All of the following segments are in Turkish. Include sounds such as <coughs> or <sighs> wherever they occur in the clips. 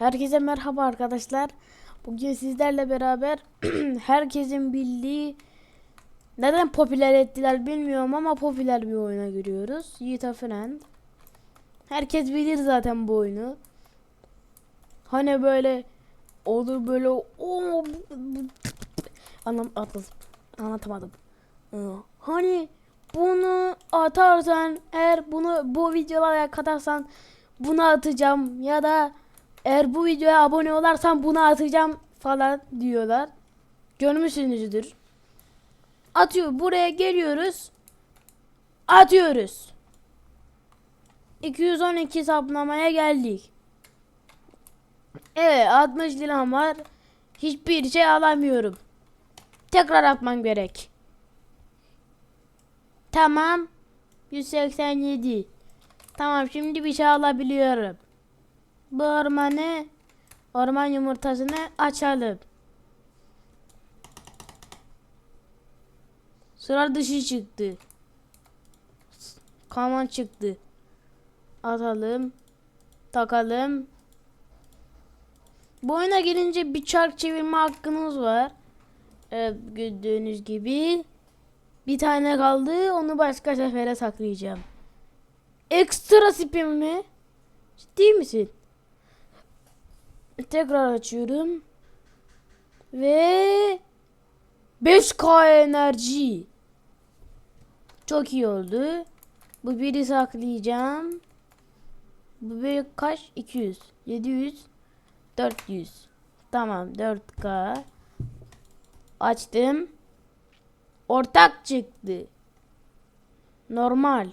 Herkese merhaba arkadaşlar. Bugün sizlerle beraber <clears throat> herkesin bildiği neden popüler ettiler bilmiyorum ama popüler bir oyuna giriyoruz. Yiğit Friend. Herkes bilir zaten bu oyunu. Hani böyle olur böyle o anlam. Anlatamadım. Ee, Hani bunu atarsan eğer bunu bu videolara katarsan bunu atacağım ya da eğer bu videoya abone olarsan bunu atacağım falan diyorlar. Görmüşsünüzdür. Atıyor buraya geliyoruz. Atıyoruz. 212 saplamaya geldik. Evet 60 liram var. Hiçbir şey alamıyorum. Tekrar atmam gerek. Tamam. 187. Tamam şimdi bir şey alabiliyorum. Bu ormanı orman yumurtasını açalım. Sıra dışı çıktı. Kaman çıktı. Atalım. Takalım. Bu oyuna gelince bir çark çevirme hakkınız var. Evet, gördüğünüz gibi. Bir tane kaldı. Onu başka sefere saklayacağım. Ekstra spin mi? Ciddi misin? Tekrar açıyorum. Ve 5K enerji. Çok iyi oldu. Bu biri saklayacağım. Bu bir kaç? 200. 700. 400. Tamam 4K. Açtım. Ortak çıktı. Normal.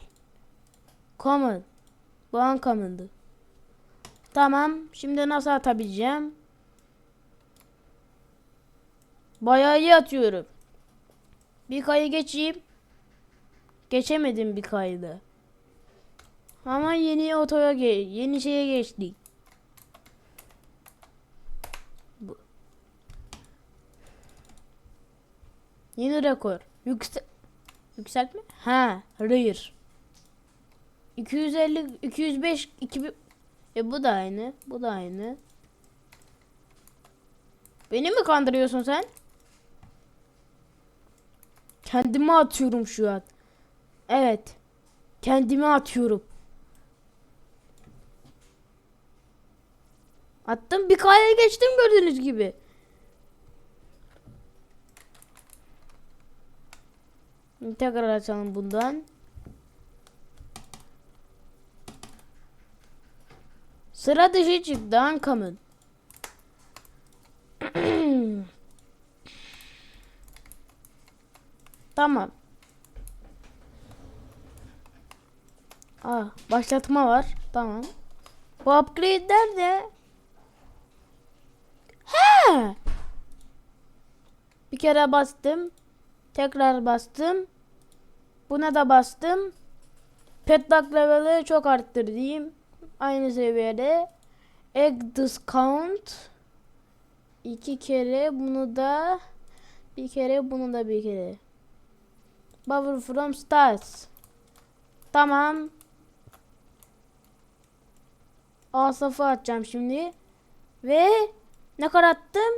Common. Bu an common'dı. Tamam. Şimdi nasıl atabileceğim? Bayağı iyi atıyorum. Bir kayı geçeyim. Geçemedim bir kaydı. Ama yeni otoya yeni şeye geçtik. Bu. Yeni rekor. Yüksel Yükseltme? Ha, rare. 250 205 2000 e bu da aynı. Bu da aynı. Beni mi kandırıyorsun sen? Kendime atıyorum şu an. Evet. Kendime atıyorum. Attım bir kaya geçtim gördüğünüz gibi. Tekrar açalım bundan. Sıra dışı çıktı Uncommon. <clears throat> tamam. Aa, başlatma var. Tamam. Bu upgrade'ler de He. Bir kere bastım. Tekrar bastım. Buna da bastım. Petlock level'ı çok arttırdım. Aynı seviyede. Egg discount. iki kere bunu da bir kere bunu da bir kere. Buffer from stars. Tamam. Asaf'ı atacağım şimdi. Ve ne kadar attım?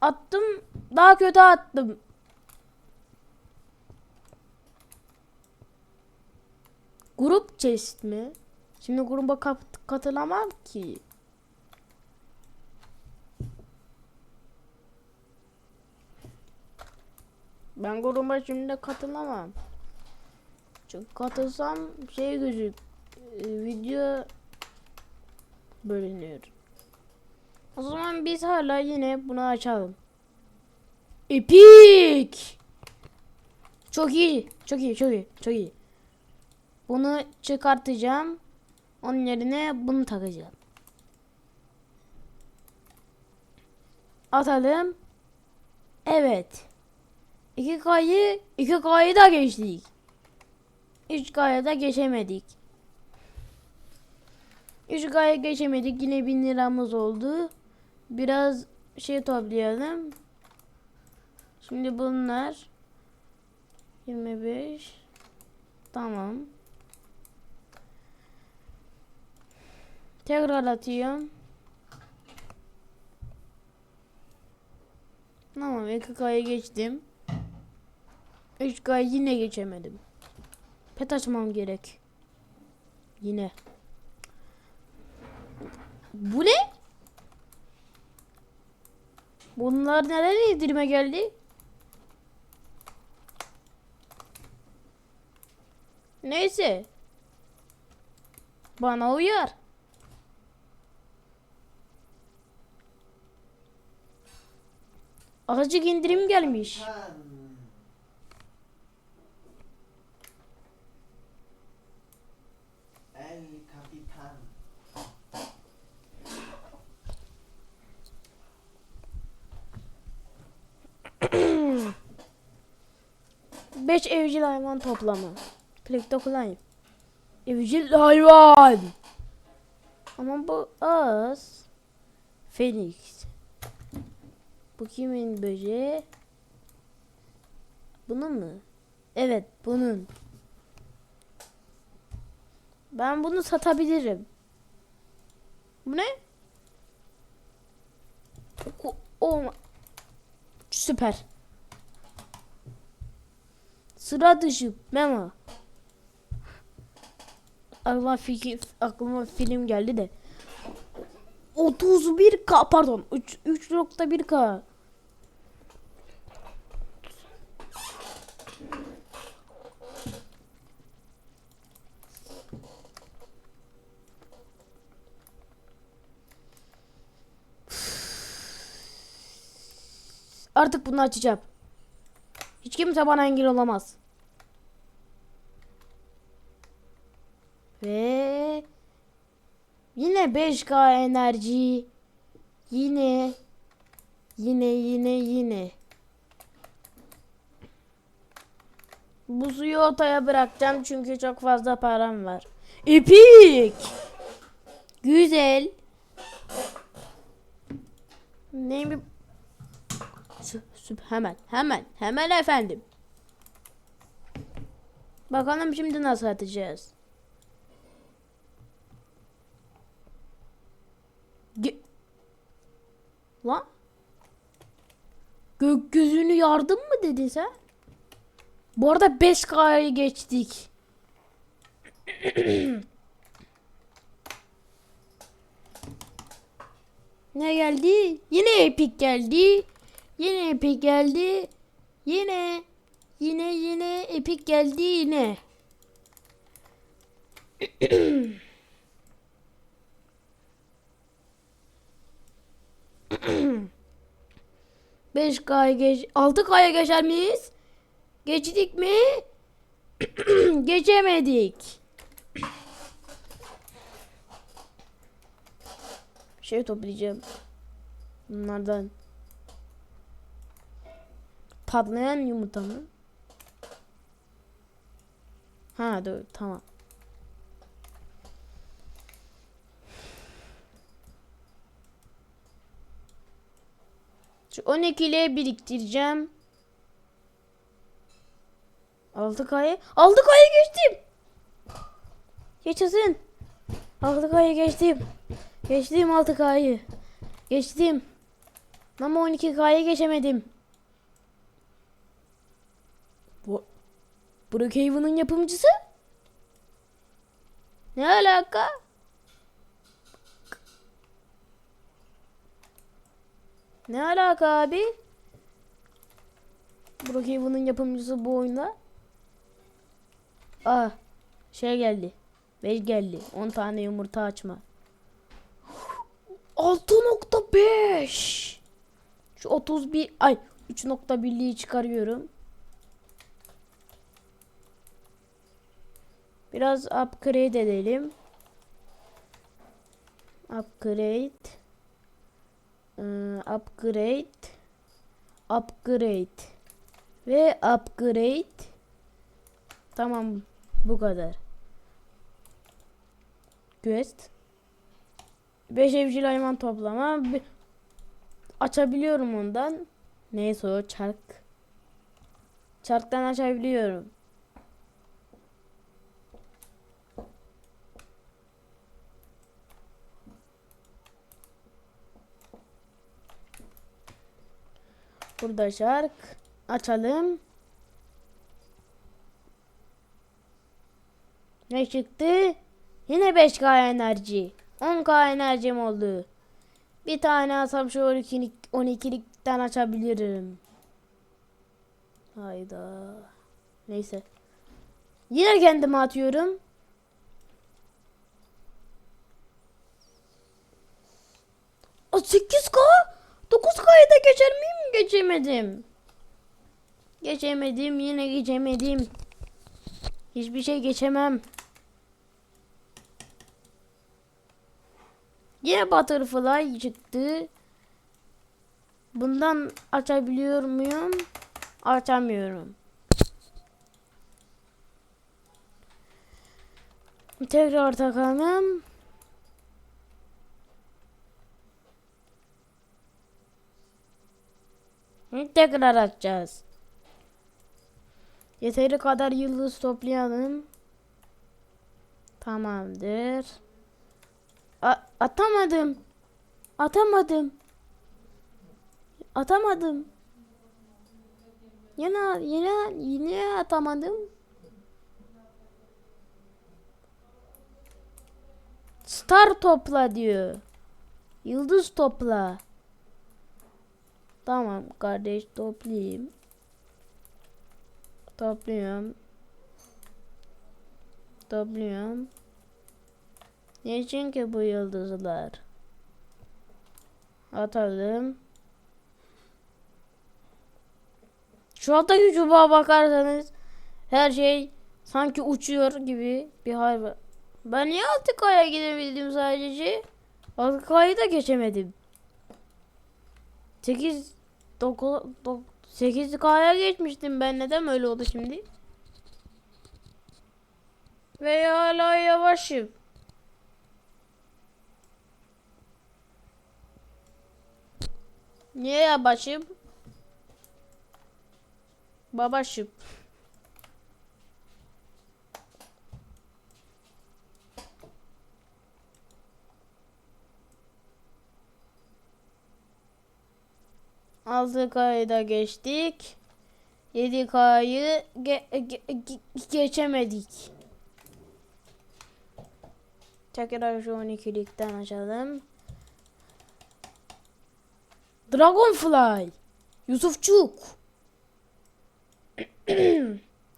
Attım. Daha kötü attım. Grup chest mi? Şimdi gruba kat- katılamam ki. Ben gruba şimdi katılamam. Çünkü katılsam şey gözük e, video bölünüyor. O zaman biz hala yine bunu açalım. Epic! Çok iyi, çok iyi, çok iyi, çok iyi. Bunu çıkartacağım. Onun yerine bunu takacağım. Atalım. Evet. 2K'yı 2K'yı da geçtik. 3K'ya da geçemedik. 3K'ya geçemedik. Yine 1000 liramız oldu. Biraz şey toplayalım. Şimdi bunlar 25 Tamam. Tekrar atıyorum. Tamam 2K'ya geçtim. 3K'ya yine geçemedim. Pet açmam gerek. Yine. Bu ne? Bunlar neden indirime geldi? Neyse. Bana uyar. Azıcık indirim gelmiş. <clears throat> 5 evcil hayvan toplamı. Plekte kullanayım. Evcil hayvan. Ama bu az. Phoenix. Bu kimin böceği? Bunun mu? Evet bunun. Ben bunu satabilirim. Bu ne? O, o- süper. Sıra dışı Memo. Aklıma fikir, aklıma film geldi de. 31k pardon 3 3.1k. Artık bunu açacağım. Hiç kimse bana engel olamaz. Ve yine 5K enerji. Yine yine yine yine. Bu suyu ortaya bırakacağım çünkü çok fazla param var. Epik. Güzel. Ne bir hemen hemen hemen efendim. Bakalım şimdi nasıl atacağız. Ge Lan? Gökyüzünü yardım mı dedin sen? Bu arada 5K'yı geçtik. <clears throat> ne geldi? Yine epik geldi. Yine epik geldi. Yine yine yine epik geldi yine. Beş K'ya geç, altı K'ya geçer miyiz? Geçtik mi? <clears throat> Geçemedik. Şey toplayacağım. Bunlardan. Patlayan yumurta mı? Ha dur tamam. Şu 12 ile biriktireceğim. 6 kaya 6 kaya geçtim. Yaşasın. 6 kaya geçtim. Geçtim 6 kayı. Geçtim. Ama 12 kaya geçemedim. Bu Brookhaven'ın yapımcısı? Ne alaka? Ne alaka abi? Brookhaven'ın yapımcısı bu oyunda. Ah, şey geldi. Beş geldi. 10 tane yumurta açma. 6.5 Şu 31 ay 3.1'liği çıkarıyorum. Biraz upgrade edelim. Upgrade. Ee, upgrade. Upgrade. Ve upgrade. Tamam. Bu kadar. Quest. 5 evcil hayvan toplama. Bi- Açabiliyorum ondan. Neyse o çark. Çarktan açabiliyorum. Burada şark. Açalım. Ne çıktı? Yine 5K enerji. 10K enerjim oldu. Bir tane alsam şu 12'lik 12'likten açabilirim. Hayda. Neyse. Yine kendime atıyorum. O 8K 9K'yı da geçer miyim? Geçemedim. Geçemedim yine geçemedim. Hiçbir şey geçemem. Yine butterfly çıktı. Bundan açabiliyor muyum? Açamıyorum. Tekrar takalım. Tekrar açacağız. Yeteri kadar yıldız toplayalım. Tamamdır. A- atamadım. Atamadım. Atamadım. Yine yine yine atamadım. Star topla diyor. Yıldız topla. Tamam kardeş toplayayım. Topluyorum. Topluyorum. Niçin ki bu yıldızlar? Atalım. Şu alttaki çubuğa bakarsanız her şey sanki uçuyor gibi bir hal var. Ben niye 6K'ya gidebildim sadece? 6K'yı da geçemedim. 8 9 8K'ya geçmiştim ben neden öyle oldu şimdi? Ve hala yavaşım. Niye yavaşım? Babaşım. Altı K'yı da geçtik. 7 K'yı ge- ge- ge- geçemedik. Tekrar şu 12'likten açalım. Dragonfly. Yusufçuk. <clears throat>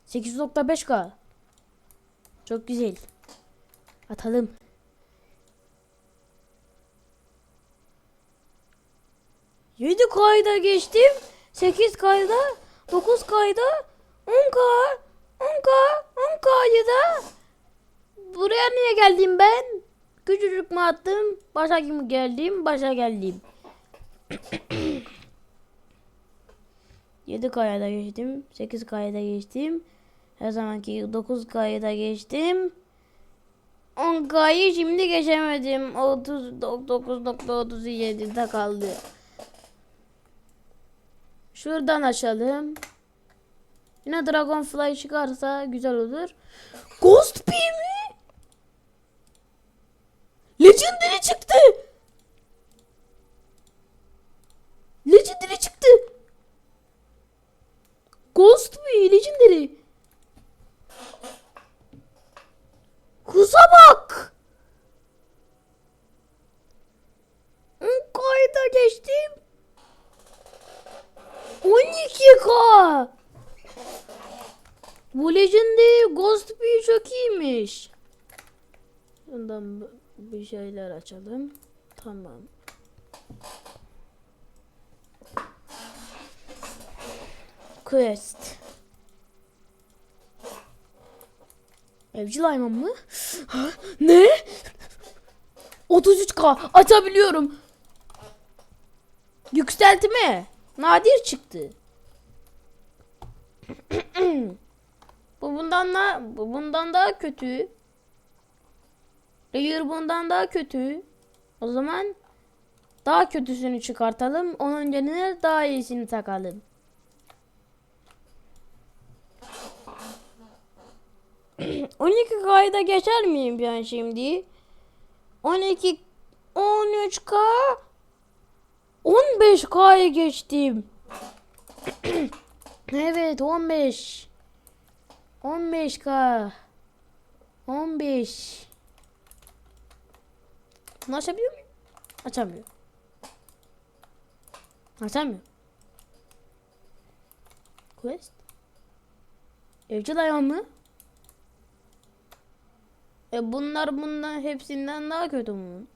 8.5K. Çok güzel. Atalım. Yedi kayda geçtim. Sekiz kayda. Dokuz kayda. On k. On k. On k'yı da. Buraya niye geldim ben? Küçücük mü attım? Başa kim geldim? Başa geldim. 7 kaya da geçtim. 8 kaya da geçtim. Her zamanki 9 kaya da geçtim. 10 kayı şimdi geçemedim. 39.37'de kaldı. Şuradan açalım. Yine Dragonfly çıkarsa güzel olur. Ghost Bee mi? Legendary çıktı. Legendary çıktı. Ghost Bee Legendary. Kuza bak. Kayda geçtim. 12K. Bu Legendary Ghost Bee çok iyiymiş. Bundan bir şeyler açalım. Tamam. Quest. Evcil hayvan mı? Ne? 33k açabiliyorum. Yükseltme. Nadir çıktı. <clears throat> bu bundan da bu bundan daha kötü. Rare bundan daha kötü. O zaman daha kötüsünü çıkartalım. Onun yerine daha iyisini takalım. <clears throat> On iki kayda geçer miyim ben şimdi? 12 13K 15K'ya geçtim. <clears throat> evet 15. 15k. 15. Bunu açabiliyor muyum? Açamıyor. Açamıyor. Quest. Evcil hayvan mı? E bunlar bundan hepsinden daha kötü mü?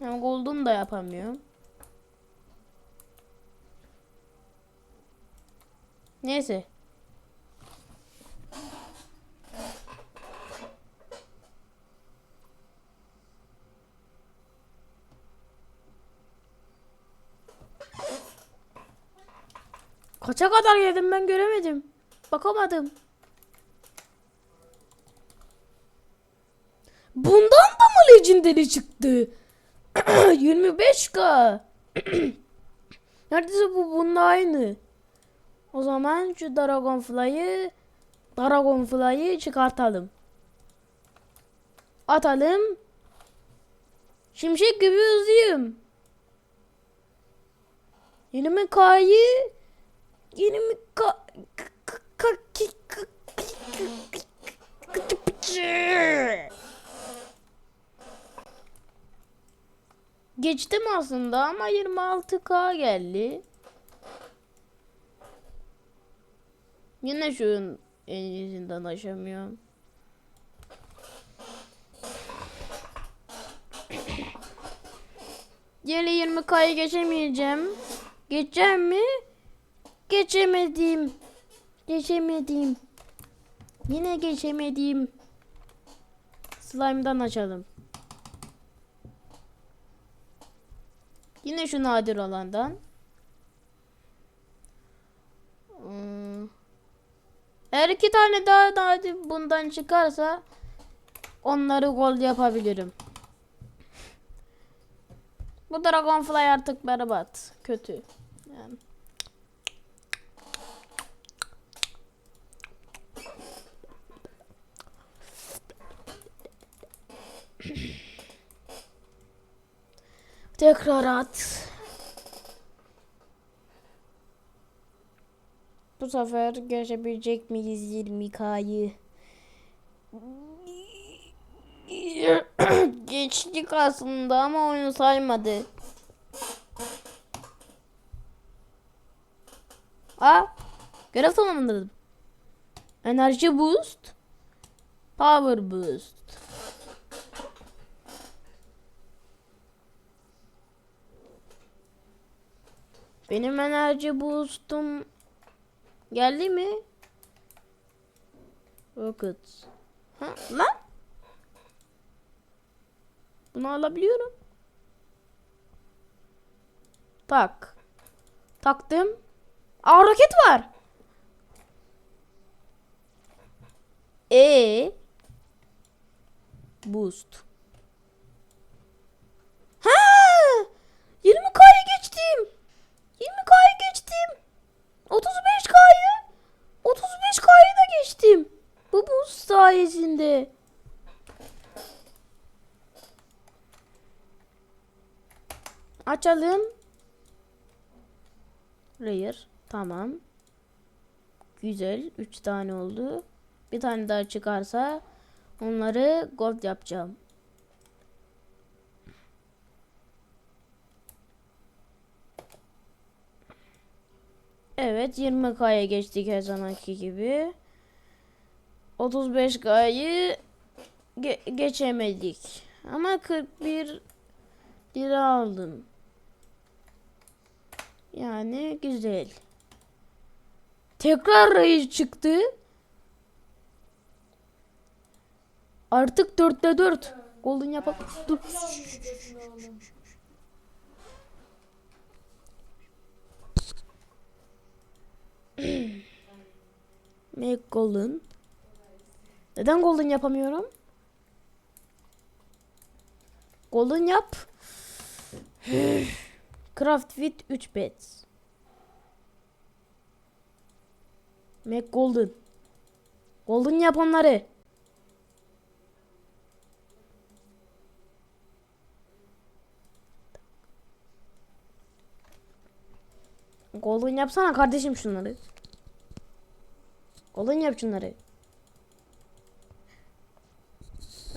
Hem Gold'um da yapamıyor. Neyse. Kaça kadar yedim ben göremedim. Bakamadım. Bundan da mı legendary çıktı? 25k. Neredeyse bu bununla aynı. O zaman şu Dragonfly'ı Dragonfly'ı çıkartalım. Atalım. Şimşek gibi hızlıyım. 20k'yı 20k Geçtim aslında ama 26k geldi. Yine şu en iyisinden aşamıyorum. <coughs> Yine 20k'yı geçemeyeceğim. Geçeceğim mi? Geçemedim. Geçemedim. Yine geçemedim. Slime'dan açalım. Yine şu nadir olandan. Hmm. Eğer iki tane daha nadir bundan çıkarsa onları gol yapabilirim. Bu Dragonfly artık berbat. Kötü. Yani. Tekrar. Bu sefer geçebilecek miyiz 20K'yı? <coughs> Geçtik aslında ama oyunu saymadı. Aa, görev tamamladım. Enerji boost. Power boost. Benim enerji boost'um geldi mi? Rocket. Ha, lan? Bunu alabiliyorum. Tak. Taktım. Aa roket var. E boost. Ha! 20K'yı geçtim. 20K'yı geçtim. 35K'yı 35K'yı da geçtim. Bu boost sayesinde. Açalım. Rare. Tamam. Güzel. 3 tane oldu. Bir tane daha çıkarsa onları gold yapacağım. Evet 20K'ya geçtik her zamanki gibi. 35K'yı ge geçemedik. Ama 41 lira aldım. Yani güzel. Tekrar rayı çıktı. Artık 4'te 4. Golden yapalım. Dur. Make golden. Neden golden yapamıyorum? Golden yap. <sighs> Craft with 3 beds. Make golden. Golden yap onları. Golden yapsana kardeşim şunları. Golden yap şunları.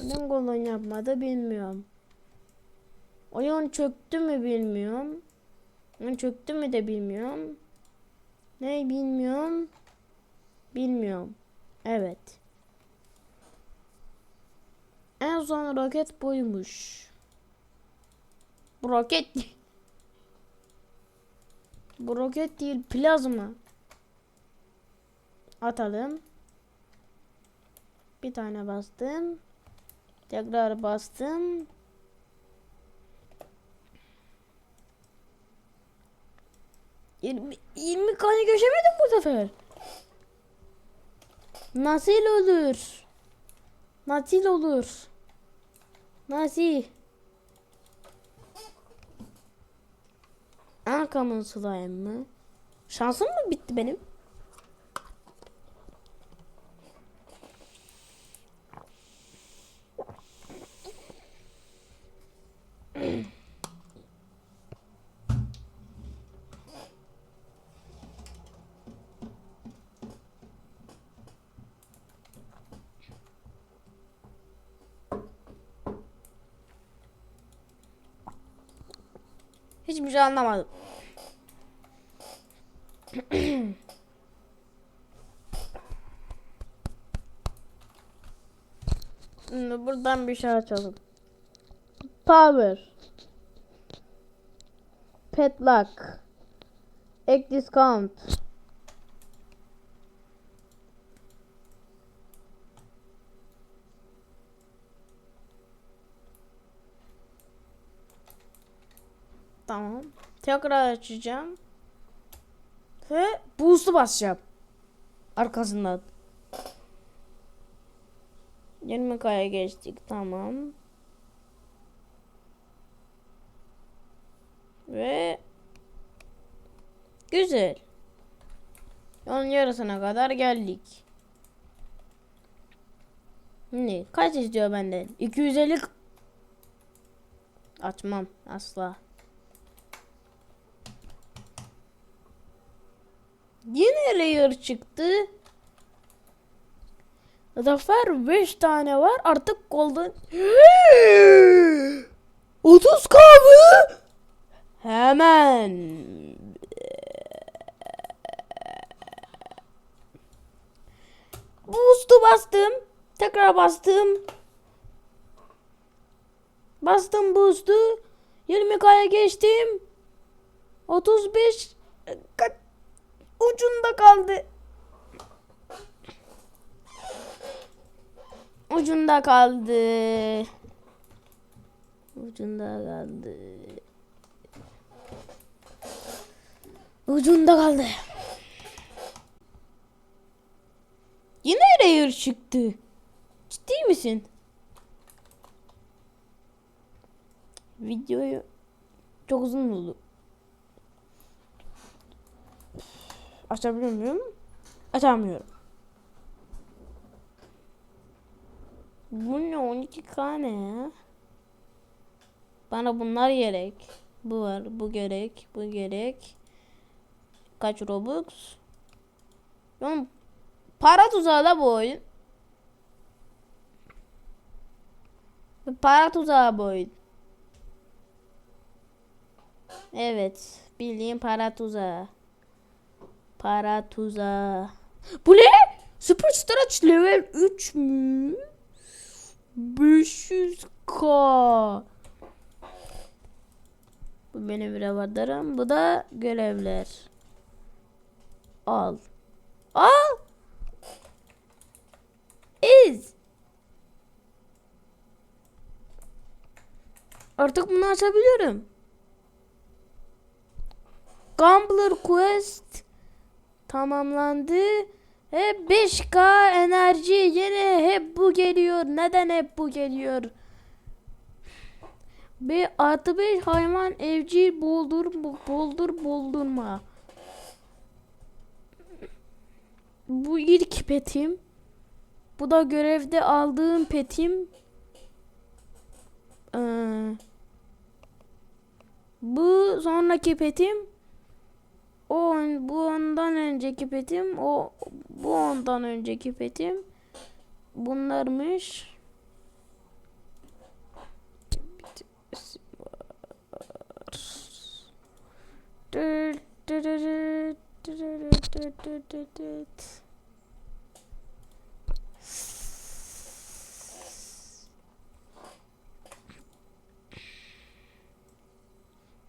Neden golden yapmadı bilmiyorum. Oyun çöktü mü bilmiyorum. Oyun çöktü mü de bilmiyorum. Ne bilmiyorum. Bilmiyorum. Evet. En son roket buymuş. Bu roket <laughs> Bu roket değil plazma. Atalım. Bir tane bastım. Tekrar bastım. Yirmi, 20 kanı geçemedim bu sefer. Nasıl olur? Nasıl olur? Nasıl? Arkamın slime mı? Şansım mı bitti benim? Hiçbir şey anlamadım. Şimdi buradan bir şey açalım. Power. Pet lock. Egg discount. Tamam. Tekrar açacağım. Ve boost'u basacağım. Arkasından. 20 kaya geçtik. Tamam. Ve güzel. Onun yarısına kadar geldik. Ne? Kaç istiyor benden? 250 k- Açmam asla. Rare çıktı. Zafer 5 tane var. Artık golden. <gasps> 30 kahve. Hemen. Boost'u bastım. Tekrar bastım. Bastım boost'u. 20k'ya geçtim. 35 kaç ucunda kaldı. Ucunda kaldı. Ucunda kaldı. Ucunda kaldı. Yine rare çıktı. Ciddi misin? Videoyu çok uzun oldu. Açabiliyor muyum? Açamıyorum. Bu ne 12k ne ya? Bana bunlar gerek. Bu var, bu gerek, bu gerek. Kaç Robux? Yani para tuzağı da bu oyun. Para tuzağı bu oyun. Evet, bildiğin para tuzağı. Para tuzağı. Bu ne? Superstar aç level 3 mü? 500k. Bu benim revardarım. Bu da görevler. Al. Al. İz. Artık bunu açabiliyorum. Gambler Quest tamamlandı. Hep 5K enerji yine hep bu geliyor. Neden hep bu geliyor? Bir artı 5 hayvan evcil boldur boldur boldurma. Bu ilk petim. Bu da görevde aldığım petim. Ee, bu sonraki petim. O bu ondan önceki petim. O bu ondan önceki petim. Bunlarmış.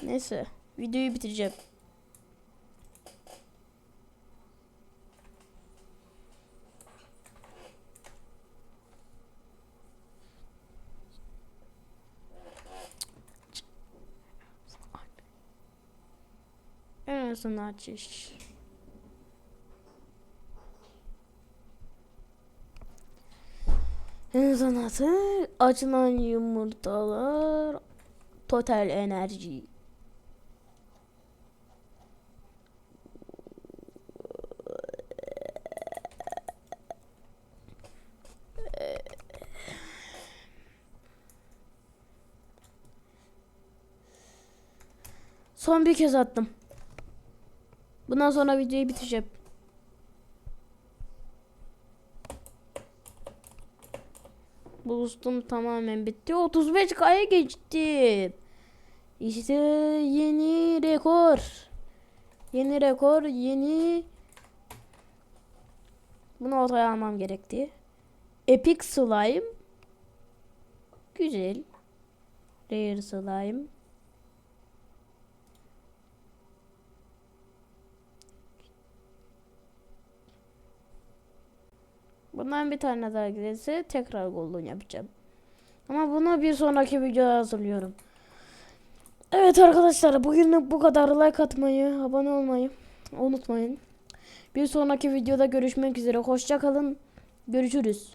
Neyse videoyu bitireceğim. Azından açış. En sanatı açılan yumurtalar total enerji. Son bir kez attım. Bundan sonra videoyu bitireceğim. Boostum tamamen bitti. 35K'ya geçtim. İşte yeni rekor. Yeni rekor, yeni bunu ortaya almam gerekti. Epic Slime. Güzel. Rare Slime. Bundan bir tane daha gelirse tekrar golden yapacağım. Ama bunu bir sonraki videoda hazırlıyorum. Evet arkadaşlar bugünlük bu kadar. Like atmayı, abone olmayı unutmayın. Bir sonraki videoda görüşmek üzere. Hoşça kalın. Görüşürüz.